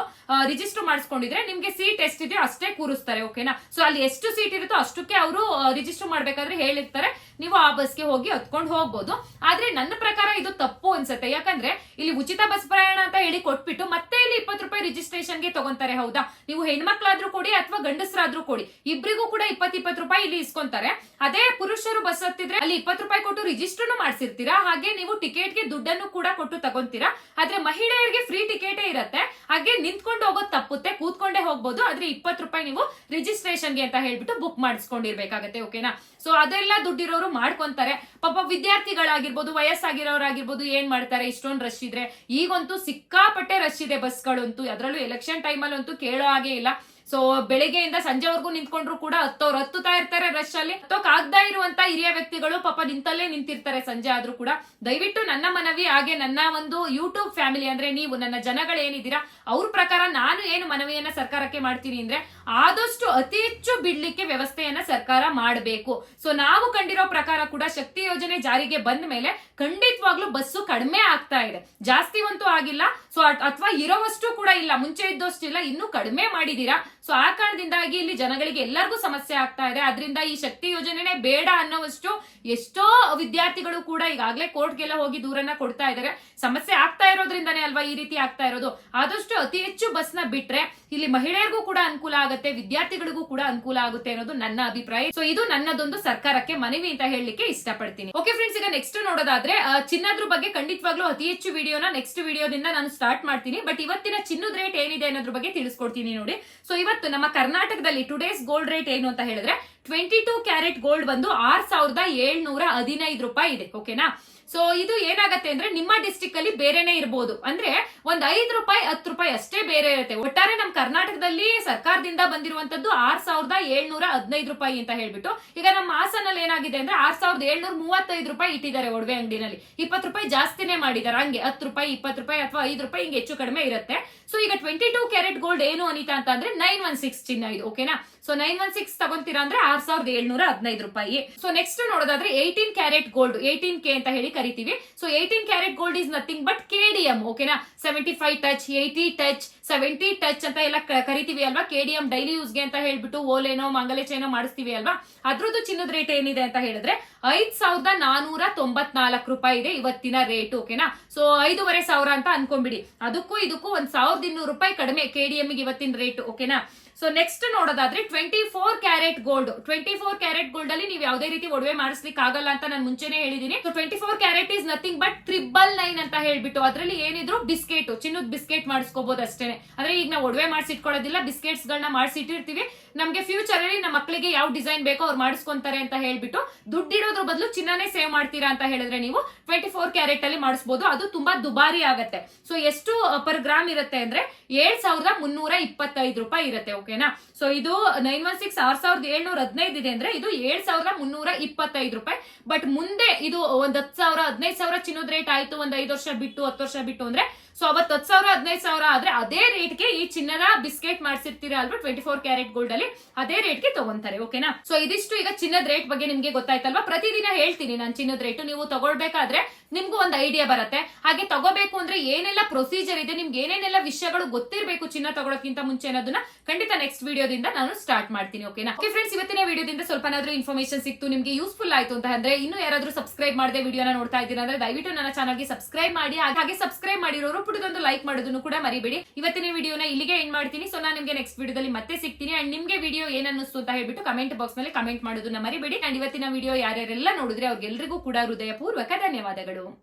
ರಿಜಿಸ್ಟರ್ ಮಾಡಿಸ್ಕೊಂಡಿದ್ರೆ ನಿಮ್ಗೆ ಸೀಟ್ ಎಷ್ಟಿದೆಯೋ ಅಷ್ಟೇ ಕೂರಿಸ್ತಾರೆ ಓಕೆನಾ ಸೊ ಅಲ್ಲಿ ಎಷ್ಟು ಸೀಟ್ ಇರುತ್ತೋ ಅಷ್ಟಕ್ಕೆ ಅವರು ರಿಜಿಸ್ಟರ್ ಮಾಡ್ಬೇಕಾದ್ರೆ ಹೇಳಿರ್ತಾರೆ. ನೀವು ಆ ಬಸ್ಗೆ ಹೋಗಿ ಹತ್ಕೊಂಡು ಹೋಗ್ಬೋದು. ಆದ್ರೆ ನನ್ನ ಪ್ರಕಾರ ಇದು ತಪ್ಪು ಅನ್ಸುತ್ತೆ. ಯಾಕಂದ್ರೆ ಇಲ್ಲಿ ಉಚಿತ ಬಸ್ ಪ್ರಯಾಣ ಅಂತ ಹೇಳಿ ಕೊಟ್ಬಿಟ್ಟು ಮತ್ತೆ ಇಲ್ಲಿ ಇಪ್ಪತ್ತು ರೂಪಾಯಿ ರಿಜಿಸ್ಟ್ರೇಷನ್ಗೆ ತಗೊಂತಾರೆ, ಹೌದಾ? ನೀವು ಹೆಣ್ಮಕ್ಳಾದ್ರೂ ಕೊಡಿ ಅಥವಾ ಗಂಡಸರಾದ್ರೂ ಕೊಡಿ. ಇಬ್ಬರಿಗೂ ಕೂಡ ಇಪ್ಪತ್ ಇಪ್ಪತ್ತು ರೂಪಾಯಿ ಇಲ್ಲಿ ಇಸ್ಕೊಂತಾರೆ. ಅದೇ ಪುರುಷರು ಬಸ್ ಹತ್ತಿದ್ರೆ ಅಲ್ಲಿ ಇಪ್ಪತ್ತು ರೂಪಾಯಿ ಕೊಟ್ಟು ರಿಜಿಸ್ಟರ್ನು ಮಾಡ್ಸಿರ್ತೀರಾ? ಹಾಗೆ ನೀವು ಟಿಕೆಟ್ಗೆ ದುಡ್ಡನ್ನು ಕೂಡ ಕೊಟ್ಟು ತಗೊಂತೀರಾ? ಆದ್ರೆ ಮಹಿಳೆಯರಿಗೆ ಫ್ರೀ ಟಿಕೆಟೇ ಇರುತ್ತೆ. ಹಾಗೆ ನಿಂತ್ಕೊಂಡು ಹೋಗೋದು ತಪ್ಪುತ್ತೆ. ಕೂತ್ಕೊಂಡೇ ಹೋಗ್ಬೋದು. ಆದ್ರೆ ಇಪ್ಪತ್ತು ರೂಪಾಯಿ ನೀವು ರಿಜಿಸ್ಟ್ರೇಷನ್ಗೆ ಅಂತ ಹೇಳ್ಬಿಟ್ಟು ಬುಕ್ ಮಾಡಿಸ್ಕೊಂಡಿರ್ಬೇಕಾಗತ್ತೆ ಓಕೆನಾ ಸೊ ಅದೆಲ್ಲ ದುಡ್ಡಿರೋರು ಮಾಡ್ಕೊಂತಾರೆ. ಪಾಪ ವಿದ್ಯಾರ್ಥಿಗಳಾಗಿರ್ಬೋದು, ವಯಸ್ಸಾಗಿರೋರಾಗಿರ್ಬೋದು ಏನ್ ಮಾಡ್ತಾರೆ? ಇಷ್ಟೊಂದು ರಶ್ ಇದ್ರೆ. ಈಗಂತೂ ಸಿಕ್ಕಾಪಟ್ಟೆ ರಶ್ ಇದೆ ಬಸ್ಗಳಂತೂ. ಅದರಲ್ಲೂ ಎಲೆಕ್ಷನ್ ಟೈಮಲ್ಲಂತೂ ಕೇಳೋ ಹಾಗೆ ಇಲ್ಲ. ಸೊ ಬೆಳಿಗ್ಗೆಯಿಂದ ಸಂಜೆವರೆಗೂ ನಿಂತ್ಕೊಂಡ್ರು ಕೂಡ ಹತ್ತೋರು ಹತ್ತುತ್ತಾ ಇರ್ತಾರೆ ರಶ್ ಅಲ್ಲಿ. ಹತ್ತೋಕ್ ಆಗದಾ ಇರುವಂತ ಹಿರಿಯ ವ್ಯಕ್ತಿಗಳು ಪಾಪ ನಿಂತಲ್ಲೇ ನಿಂತಿರ್ತಾರೆ ಸಂಜೆ ಆದ್ರೂ ಕೂಡ. ದಯವಿಟ್ಟು ನನ್ನ ಮನವಿ, ಹಾಗೆ ನನ್ನ ಒಂದು ಯೂಟ್ಯೂಬ್ ಫ್ಯಾಮಿಲಿ ಅಂದ್ರೆ ನೀವು, ನನ್ನ ಜನಗಳೇನಿದ್ದೀರಾ, ಅವ್ರ ಪ್ರಕಾರ ನಾನು ಏನು ಮನವಿಯನ್ನ ಸರ್ಕಾರಕ್ಕೆ ಮಾಡ್ತೀನಿ ಅಂದ್ರೆ ಆದಷ್ಟು ಅತಿ ಹೆಚ್ಚು ಬಿಡ್ಲಿಕ್ಕೆ ವ್ಯವಸ್ಥೆಯನ್ನ ಸರ್ಕಾರ ಮಾಡಬೇಕು. ಸೊ ನಾವು ಕಂಡಿರೋ ಪ್ರಕಾರ ಕೂಡ ಶಕ್ತಿ ಯೋಜನೆ ಜಾರಿಗೆ ಬಂದ ಮೇಲೆ ಖಂಡಿತವಾಗ್ಲೂ ಬಸ್ಸು ಕಡಿಮೆ ಆಗ್ತಾ ಇದೆ. ಜಾಸ್ತಿ ಅಂತೂ ಆಗಿಲ್ಲ. ಸೊ ಅಥವಾ ಇರೋವಷ್ಟು ಕೂಡ ಇಲ್ಲ. ಮುಂಚೆ ಇದ್ದಷ್ಟು ಇಲ್ಲ ಇನ್ನೂ ಕಡಿಮೆ ಮಾಡಿದೀರಾ? ಸೊ ಆ ಕಾರಣದಿಂದಾಗಿ ಇಲ್ಲಿ ಜನಗಳಿಗೆ ಎಲ್ಲರಿಗೂ ಸಮಸ್ಯೆ ಆಗ್ತಾ ಇದೆ. ಅದರಿಂದ ಈ ಶಕ್ತಿ ಯೋಜನೆನೇ ಬೇಡ ಅನ್ನೋವಷ್ಟು ಎಷ್ಟೋ ವಿದ್ಯಾರ್ಥಿಗಳು ಕೂಡ ಈಗಾಗಲೇ ಕೋರ್ಟ್ಗೆಲ್ಲ ಹೋಗಿ ದೂರನ್ನ ಕೊಡ್ತಾ ಇದ್ದಾರೆ. ಸಮಸ್ಯೆ ಆಗ್ತಾ ಇರೋದ್ರಿಂದಾನೇ ಅಲ್ವಾ ಈ ರೀತಿ ಆಗ್ತಾ ಇರೋದು? ಆದಷ್ಟು ಅತಿ ಹೆಚ್ಚು ಬಸ್ನ ಬಿಟ್ರೆ ಇಲ್ಲಿ ಮಹಿಳೆಯರಿಗೂ ಕೂಡ ಅನುಕೂಲ ಆಗುತ್ತೆ. ವಿದ್ಯಾರ್ಥಿಗಳಿಗೂ ಕೂಡ ಅನುಕೂಲ ಆಗುತ್ತೆ ಅನ್ನೋದು ನನ್ನ ಅಭಿಪ್ರಾಯ. ಸೊ ಇದು ನನ್ನದೊಂದು ಸರ್ಕಾರಕ್ಕೆ ಮನವಿ ಅಂತ ಹೇಳಲಿಕ್ಕೆ ಇಷ್ಟಪಡ್ತೀನಿ. ಓಕೆ ಫ್ರೆಂಡ್ಸ್ ಈಗ ನೆಕ್ಸ್ಟ್ ನೋಡೋದಾದ್ರೆ ಚಿನ್ನದ್ರ ಬಗ್ಗೆ ಖಂಡಿತವಾಗ್ಲೂ ಅತಿ ಹೆಚ್ಚು ವಿಡಿಯೋನ ನೆಕ್ಸ್ಟ್ ವಿಡಿಯೋದಿಂದ ನಾನು ಸ್ಟಾರ್ಟ್ ಮಾಡ್ತೀನಿ. ಬಟ್ ಇವತ್ತಿನ ಚಿನ್ನದ ರೇಟ್ ಏನಿದೆ ಅನ್ನೋದ್ರ ಬಗ್ಗೆ ತಿಳಿಸ್ಕೊಡ್ತೀನಿ ನೋಡಿ. ಸೊ ಇವತ್ತು ನಮ್ಮ ಕರ್ನಾಟಕದಲ್ಲಿ ಟುಡೇಸ್ ಗೋಲ್ಡ್ ರೇಟ್ ಏನು ಅಂತ ಹೇಳಿದ್ರೆ ಟ್ವೆಂಟಿ ಟೂ ಕ್ಯಾರೆಟ್ ಗೋಲ್ಡ್ ಬಂದು ಆರ್ ಸಾವಿರದ ಏಳ್ನೂರ ಹದಿನೈದು ರೂಪಾಯಿ ಇದೆ. ಓಕೆನಾ ಸೊ ಇದು ಏನಾಗತ್ತೆ ಅಂದ್ರೆ ನಿಮ್ಮ ಡಿಸ್ಟಿಕ್ ಅಲ್ಲಿ ಬೇರೆನೆ ಇರ್ಬೋದು. ಅಂದ್ರೆ ಒಂದ್ ಐದು ರೂಪಾಯಿ, ಹತ್ತು ರೂಪಾಯಿ ಅಷ್ಟೇ ಬೇರೆ ಇರುತ್ತೆ. ಒಟ್ಟಾರೆ ನಮ್ ಕರ್ನಾಟಕದಲ್ಲಿ ಸರ್ಕಾರದಿಂದ ಬಂದಿರುವಂತದ್ದು ಆರ್ ಸಾವಿರದ ಏಳ್ನೂರ ಹದಿನೈದು ರೂಪಾಯಿ ಅಂತ ಹೇಳ್ಬಿಟ್ಟು, ಈಗ ನಮ್ಮ ಹಾಸನಲ್ಲಿ ಏನಾಗಿದೆ ಅಂದ್ರೆ ಆರ್ ಸಾವಿರದ ಏಳ್ನೂರ ಮೂವತ್ತೈದು ರೂಪಾಯಿ ಇಟ್ಟಿದ್ದಾರೆ ಒಡವೆ ಅಂಗಡಿನಲ್ಲಿ. ಇಪ್ಪತ್ತು ರೂಪಾಯಿ ಜಾಸ್ತಿನೇ ಮಾಡಿದ್ದಾರೆ. ಹಂಗೆ ಹತ್ತು ರೂಪಾಯಿ, ಇಪ್ಪತ್ತು ರೂಪಾಯಿ ಅಥವಾ ಐದು ರೂಪಾಯಿ ಹಿಂಗೆ ಹೆಚ್ಚು ಕಡಿಮೆ ಇರುತ್ತೆ. ಸೊ ಈಗ ಟ್ವೆಂಟಿ ಟೂ ಕ್ಯಾರೆಟ್ ಗೋಲ್ಡ್ ಏನು ಅನಿತಾ ಅಂತ ಅಂದ್ರೆ ನೈನ್ ಒನ್ ಸಿಕ್ಸ್ ಚಿನ್ನ ಇದು ಓಕೆನಾ ಸೊ ನೈನ್ ಒನ್ ಸಿಕ್ಸ್ ತಗೊಂತೀರಾ ಅಂದ್ರೆ ಆರ್ ಸಾವಿರದ ಏಳ್ನೂರ ಹದಿನೈದು ರೂಪಾಯಿ. ಸೊ ನೆಕ್ಸ್ಟ್ ನೋಡೋದಾದ್ರೆ eighteen carat gold eighteen K ಅಂತ ಹೇಳಿ ಕರಿತೀವಿ. So eighteen carat gold is nothing but K D M ಓಕೆನಾ seventy five touch eighty touch seventy touch ಅಂತ ಎಲ್ಲ ಕರಿತೀವಿ ಅಲ್ವಾ? ಕೆ ಡಿ ಎಂ ಡೈಲಿ ಯೂಸ್ಗೆ ಅಂತ ಹೇಳ್ಬಿಟ್ಟು ಓಲೇನೋ ಮಂಗಲೆ ಚೈನೋ ಮಾಡಿಸ್ತೀವಿ ಅಲ್ವಾ? ಅದ್ರದ್ದು ಚಿನ್ನದ ರೇಟ್ ಏನಿದೆ ಅಂತ ಹೇಳಿದ್ರೆ ಐದ್ ಸಾವಿರದ ನಾನೂರ ತೊಂಬತ್ನಾಲ್ಕು ರೂಪಾಯಿ ಇದೆ ಇವತ್ತಿನ ರೇಟ್ ಓಕೆನಾ ಸೊ ಐದೂವರೆ ಸಾವಿರ ಅಂತ ಅನ್ಕೊಂಡ್ಬಿಡಿ. ಅದಕ್ಕೂ ಇದಕ್ಕೂ ಒಂದ್ ಸಾವಿರದ ಇನ್ನೂರು ರೂಪಾಯಿ ಕಡಿಮೆ ಕೆ ಡಿ ಎಂಗೆ ಇವತ್ತಿನ ರೇಟ್ ಓಕೆನಾ ಸೊ ನೆಕ್ಸ್ಟ್ ನೋಡೋದಾದ್ರೆ twenty four carat gold twenty four carat gold ಅಲ್ಲಿ ನೀವು ಯಾವುದೇ ರೀತಿ ಒಡವೆ ಮಾಡಿಸ್ಲಿಕ್ಕೆ ಆಗಲ್ಲ ಅಂತ ನಾನು ಮುಂಚೆನೆ ಹೇಳಿದೀನಿ. Twenty four carat is nothing but triple nine ಅಂತ ಹೇಳ್ಬಿಟ್ಟು ಅದರಲ್ಲಿ ಏನಿದ್ರು ಬಿಸ್ಕೆಟ್, ಚಿನ್ನದ ಬಿಸ್ಕೆಟ್ ಮಾಡಿಸ್ಕೋಬಹುದು ಅಷ್ಟೇನೆ. ಅಂದ್ರೆ ಈಗ ನಾವು ಒಡವೆ ಮಾಡಿಸಿಟ್ಕೊಳ್ಳೋದಿಲ್ಲ ಬಿಸ್ಕೆಟ್ಸ್ ಗಳನ್ನ ಮಾಡಿಸಿಟ್ಟಿರ್ತೀವಿ ನಮ್ಗೆ ಫ್ಯೂಚರ್ ಅಲ್ಲಿ ನಮ್ಮ ಮಕ್ಕಳಿಗೆ ಯಾವ ಡಿಸೈನ್ ಬೇಕೋ ಅವ್ರು ಮಾಡಿಸ್ಕೊಂತಾರೆ ಅಂತ ಹೇಳ್ಬಿಟ್ಟು ದುಡ್ಡಿಡೋದ್ರ ಬದಲು ಚಿನ್ನನೇ ಸೇವ್ ಮಾಡ್ತೀರಾ ಅಂತ ಹೇಳಿದ್ರೆ ನೀವು ಟ್ವೆಂಟಿ ಫೋರ್ ಕ್ಯಾರೆಟ್ ಅಲ್ಲಿ ಮಾಡಿಸ್ಬೋದು. ಅದು ತುಂಬಾ ದುಬಾರಿ ಆಗುತ್ತೆ. ಸೊ ಎಷ್ಟು ಪರ್ ಗ್ರಾಮ್ ಇರುತ್ತೆ ಅಂದ್ರೆ ಏಳ್ ಸಾವಿರದ ಮುನ್ನೂರ ಇಪ್ಪತ್ತೈದು ರೂಪಾಯಿ ಇರುತ್ತೆ ಓಕೆನಾ ಸೊ ಇದು ನೈನ್ ಒನ್ ಸಿಕ್ಸ್ ಆರ್ ಸಾವಿರದ ಏಳ್ನೂರ ಹದಿನೈದು ಇದೆ ಅಂದ್ರೆ ಇದು ಏಳ್ ಸಾವಿರದ ಮುನ್ನೂರ ಇಪ್ಪತ್ತೈದು ರೂಪಾಯಿ. ಬಟ್ ಮುಂದೆ ಇದು ಒಂದ್ ಹತ್ತು ಸಾವಿರ, ಹದಿನೈದು ಸಾವಿರ ಚಿನ್ನದ ರೇಟ್ ಆಯ್ತು, ಒಂದ್ ಐದು ವರ್ಷ ಬಿಟ್ಟು, ಹತ್ತು ವರ್ಷ ಬಿಟ್ಟು ಅಂದ್ರೆ ಸೊ ಅವತ್ತು ಹತ್ತು ಸಾವಿರ, ಹದಿನೈದು ಸಾವಿರ ಆದ್ರೆ ಅದೇ ರೇಟ್ಗೆ ಈ ಚಿನ್ನದ ಬಿಸ್ಕೆಟ್ ಮಾಡಿಸಿರ್ತೀರಾ ಅಲ್ವಾ ಟ್ವೆಂಟಿ ಫೋರ್ ಕ್ಯಾರೆಟ್ ಗೋಲ್ಡ್ ಅಲ್ಲಿ ಅದೇ ರೇಟ್ಗೆ ತಗೊಂತಾರೆ ಓಕೆನಾ ಸೊ ಇದಿಷ್ಟು ಈಗ ಚಿನ್ನದ ರೇಟ್ ಬಗ್ಗೆ ನಿಮ್ಗೆ ಗೊತ್ತಾಯ್ತಲ್ವಾ? ಪ್ರತಿದಿನ ಹೇಳ್ತೀನಿ ನಾನು ಚಿನ್ನದ ರೇಟ್ ನೀವು ತಗೊಳ್ಬೇಕಾದ್ರೆ ನಿಮ್ಗೂ ಒಂದು ಐಡಿಯಾ ಬರುತ್ತೆ. ಹಾಗೆ ತಗೋಬೇಕು ಅಂದ್ರೆ ಏನೆಲ್ಲ ಪ್ರೊಸೀಜರ್ ಇದೆ, ನಿಮ್ಗೆ ಏನೇನೆಲ್ಲ ವಿಷಯಗಳು ಗೊತ್ತಿರಬೇಕು ಚಿನ್ನ ತಗೊಳಕ್ಕಿಂತ ಮುಂಚೆ ಅನ್ನೋದನ್ನ ಖಂಡಿತ ನೆಕ್ಸ್ಟ್ ವಿಡಿಯೋದಿಂದ ನಾನು ಸ್ಟಾರ್ಟ್ ಮಾಡ್ತೀನಿ ಓಕೆನಾ ಓಕೆ ಫ್ರೆಂಡ್ಸ್ ಇವತ್ತಿನ ವಿಡಿಯೋದಿಂದ ಸ್ವಲ್ಪನಾದ್ರೂ ಇನ್ಫಾರ್ಮೇಶನ್ ಸಿಕ್ತು, ನಿಮ್ಗೆ ಯೂಸ್ಫುಲ್ ಆಯ್ತು ಅಂತ ಅಂದ್ರೆ ಇನ್ನು ಯಾರಾದ್ರೂ ಸಬ್ಸ್ಕ್ರೈಬ್ ಮಾಡದೆ ವಿಡಿಯೋನ ನೋಡ್ತಾ ಇದ್ದೀರಾ ಅಂದ್ರೆ ದಯವಿಟ್ಟು ನನ್ನ ಚಾನಲ್ಗೆ ಸಬ್ಸ್ಕ್ರೈಬ್ ಮಾಡಿ, ಹಾಗೆ ಸಬ್ಸ್ಕ್ರೈಬ್ ಮಾಡಿರೋರು ಪುಟದೊಂದು ಲೈಕ್ ಮಾಡೋದನ್ನು ಕೂಡ ಮರಿಬೇಡಿ. ಇವತ್ತಿನ ವಿಡಿಯೋನ ಇಲ್ಲಿಗೆ ಎಂಡ್ ಮಾಡ್ತೀನಿ. ಸೊ ನಾನು ನಿಮಗೆ ನೆಕ್ಸ್ಟ್ ವಿಡಿಯೋದಲ್ಲಿ ಮತ್ತೆ ಸಿಗ್ತೀನಿ. ಅಂಡ್ ನಿಮ್ಗೆ ವಿಡಿಯೋ ಏನನ್ನಿಸ್ತು ಅಂತ ಹೇಳ್ಬಿಟ್ಟು ಕಮೆಂಟ್ ಬಾಕ್ಸ್ನಲ್ಲಿ ಕಮೆಂಟ್ ಮಾಡೋದನ್ನ ಮರಿಬೇಡಿ. ಅಂಡ್ ಇವತ್ತಿನ ವಿಡಿಯೋ ಯಾರ್ಯಾರೆಲ್ಲ ನೋಡಿದ್ರೆ ಅವ್ರಿಗೆಲ್ಲರಿಗೂ ಕೂಡ ಹೃದಯಪೂರ್ವಕ ಧನ್ಯವಾದಗಳು.